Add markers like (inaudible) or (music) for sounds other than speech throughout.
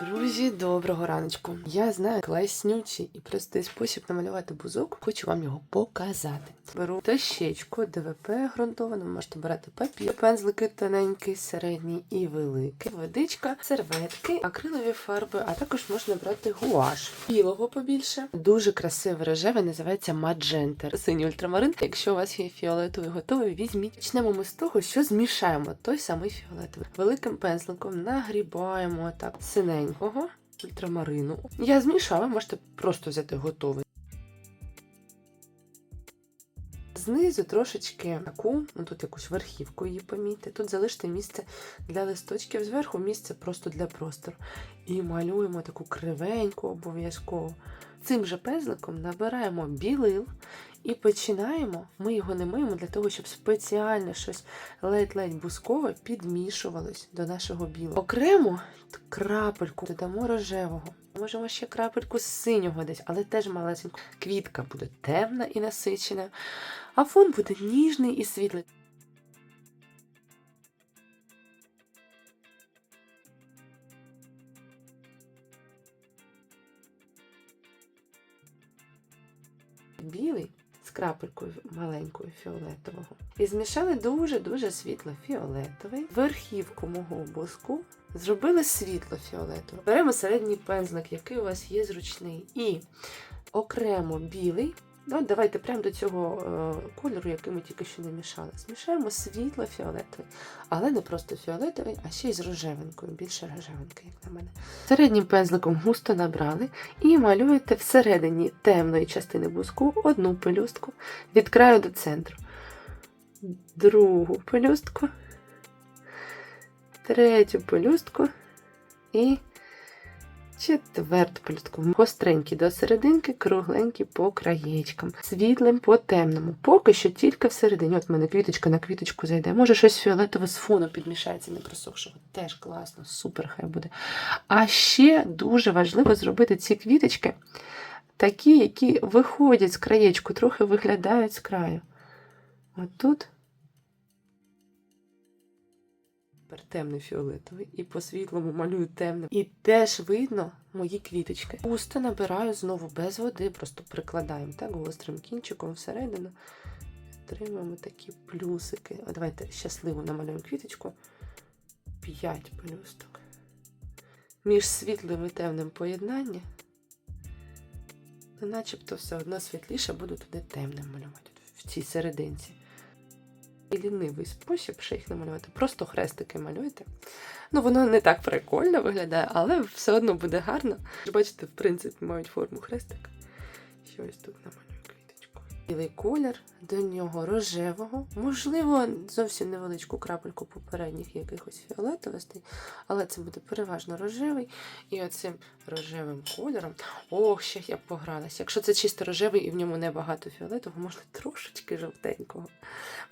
Друзі, доброго раночку. Я знаю класнючий і простий спосіб намалювати бузок. Хочу вам його показати. Беру дощечку, ДВП ґрунтовану, можете брати папір, пензлики тоненький, середній і великий, водичка, серветки, акрилові фарби, а також можна брати гуаш. Білого побільше. Дуже красиве рожеве, називається маджентер. Синій ультрамарин. Якщо у вас є фіолетовий готовий, візьміть. Почнемо ми з того, що змішаємо той самий фіолетовий. Великим пензликом нагрібаємо так синенького ультрамарину. Я змішала, можете просто взяти готовий. Знизу трошечки таку, ну тут якусь верхівку її помійте. Тут залиште місце для листочків, зверху місце просто для простору. І малюємо таку кривеньку обов'язково. Цим же пензликом набираємо білил і починаємо. Ми його не миємо для того, щоб спеціально щось ледь-ледь бускове підмішувалось до нашого білого. Окремо крапельку додамо рожевого. Можемо ще крапельку синього десь, але теж малесеньку. Квітка буде темна і насичена, а фон буде ніжний і світлий. Білий крапелькою маленькою фіолетового. І змішали дуже-дуже світло фіолетовий. Верхівку мого боску зробили світло фіолетове. Беремо середній пензлик, який у вас є зручний. І окремо білий. Ну, давайте прямо до цього е, кольору, який ми тільки що не мішали. Змішаємо світло фіолетовий, але не просто фіолетовий, а ще й з рожевинкою, більше рожевинки, як на мене. Середнім пензликом густо набрали і малюєте всередині темної частини буску одну пелюстку від краю до центру, другу пелюстку, третю пелюстку і четверту пелюстку. Гостренькі до серединки, кругленькі по краєчкам, світлим по темному. Поки що тільки всередині. От в мене квіточка на квіточку зайде. Може, щось фіолетове з фону підмішається, не просохшого. Теж класно, супер хай буде. А ще дуже важливо зробити ці квіточки такі, які виходять з краєчку, трохи виглядають з краю. От тут тепер темний фіолетовий, і по світлому малюю темним. І теж видно мої квіточки. Густо набираю знову без води, просто прикладаємо так гострим кінчиком всередину. Отримуємо такі плюсики. А давайте щасливо намалюємо квіточку. 5 плюсток. Між світлим і темним поєднання. Ну, начебто все одно світліше буду туди темним малювати в цій серединці. І лінивий спосіб ще їх намалювати. Просто хрестики малюйте. Ну, воно не так прикольно виглядає, але все одно буде гарно. Бачите, в принципі, мають форму хрестика. Що ось тут намалюю. Білий колір, до нього рожевого, можливо, зовсім невеличку крапельку попередніх якихось фіолетовостей, але це буде переважно рожевий. І оцим рожевим кольором. Ох, ще я б погралася. Якщо це чисто рожевий і в ньому небагато фіолетового, можна трошечки жовтенького.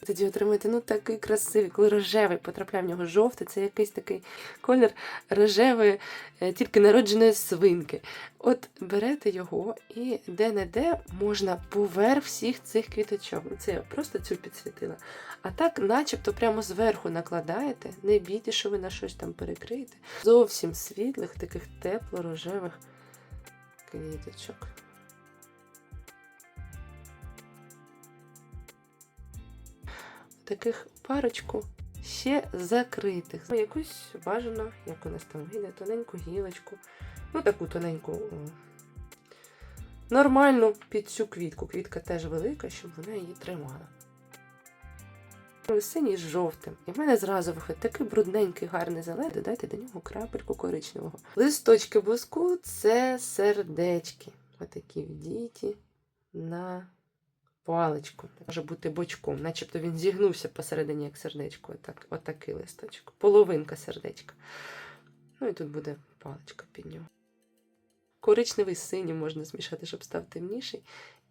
Тоді отримаєте ну такий красивий, коли рожевий потрапляє в нього жовтий, це якийсь такий колір рожевої, е, тільки народженої свинки. От берете його і де-не-де можна поверх всіх цих квіточок. Це я просто цю підсвітила. А так, начебто, прямо зверху накладаєте, не бійте, що ви на щось там перекриєте. Зовсім світлих, таких тепло-рожевих квіточок. Таких парочку ще закритих. Якусь бажано, як у нас там вийде, тоненьку гілочку. Ну, таку тоненьку. О, Нормальну під цю квітку. Квітка теж велика, щоб вона її тримала. Синій з жовтим. І в мене зразу виходить такий брудненький, гарний зелений. Додайте до нього крапельку коричневого. Листочки буску це сердечки. Отакі вдіті на паличку. Може бути бочком, начебто він зігнувся посередині, як сердечко. Отак, отакий листочок. Половинка сердечка. Ну і тут буде паличка під нього. Коричневий з синім можна змішати, щоб став темніший.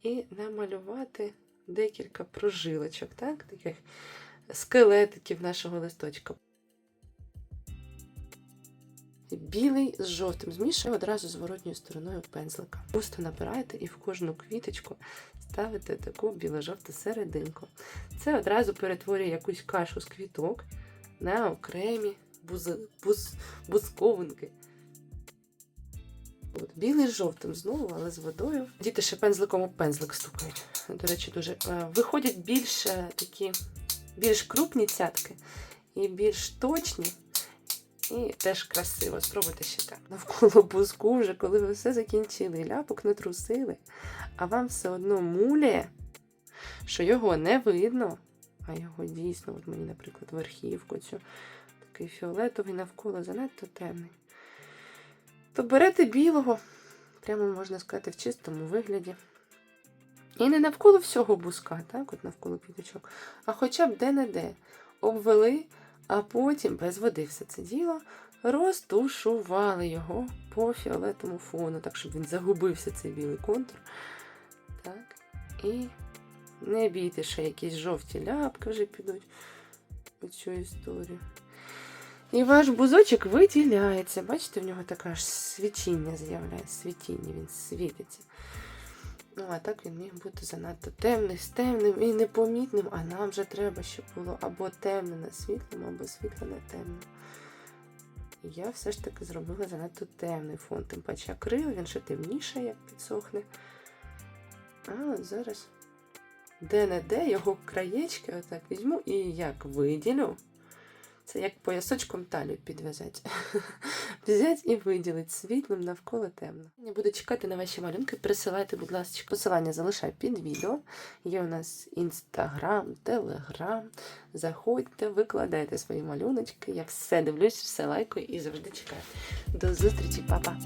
І намалювати декілька прожилочок, так? таких скелетиків нашого листочка. Білий з жовтим змішуємо одразу зворотньою стороною пензлика. Густо набираєте і в кожну квіточку ставите таку біло-жовту серединку. Це одразу перетворює якусь кашу з квіток на окремі буз... буз... От, білий з жовтим знову, але з водою. Діти ще пензликом у пензлик стукають. До речі, дуже е, виходять більш е, такі більш крупні цятки і більш точні. І теж красиво. Спробуйте ще так. Навколо бузку, вже коли ви все закінчили, ляпок не трусили, а вам все одно муляє, що його не видно, а його дійсно, от мені, наприклад, верхівку цю такий фіолетовий навколо занадто темний. То берете білого, прямо можна сказати, в чистому вигляді. І не навколо всього бузка, так, от навколо квіточок, а хоча б де-не-де обвели, а потім без води все це діло розтушували його по фіолетовому фону, так, щоб він загубився цей білий контур. Так. І не бійте, що якісь жовті ляпки вже підуть у цю історію. І ваш бузочок виділяється. Бачите, в нього таке аж свічіння з'являється, світіння, він світиться. Ну, а так він міг бути занадто темний, з темним і непомітним, а нам же треба, щоб було або темне на світлому, або світле на темному. І я все ж таки зробила занадто темний фон. Тим паче акрил, він ще темніше, як підсохне. А от зараз де-не-де його краєчки отак візьму і як виділю. Це як поясочком талію підв'язати. (laughs) Взять і виділити світлим навколо темно. Я буду чекати на ваші малюнки. Присилайте, будь ласка, посилання залишаю під відео. Є у нас інстаграм, телеграм. Заходьте, викладайте свої малюночки. Я все дивлюсь, все лайкую і завжди чекаю. До зустрічі, па-па!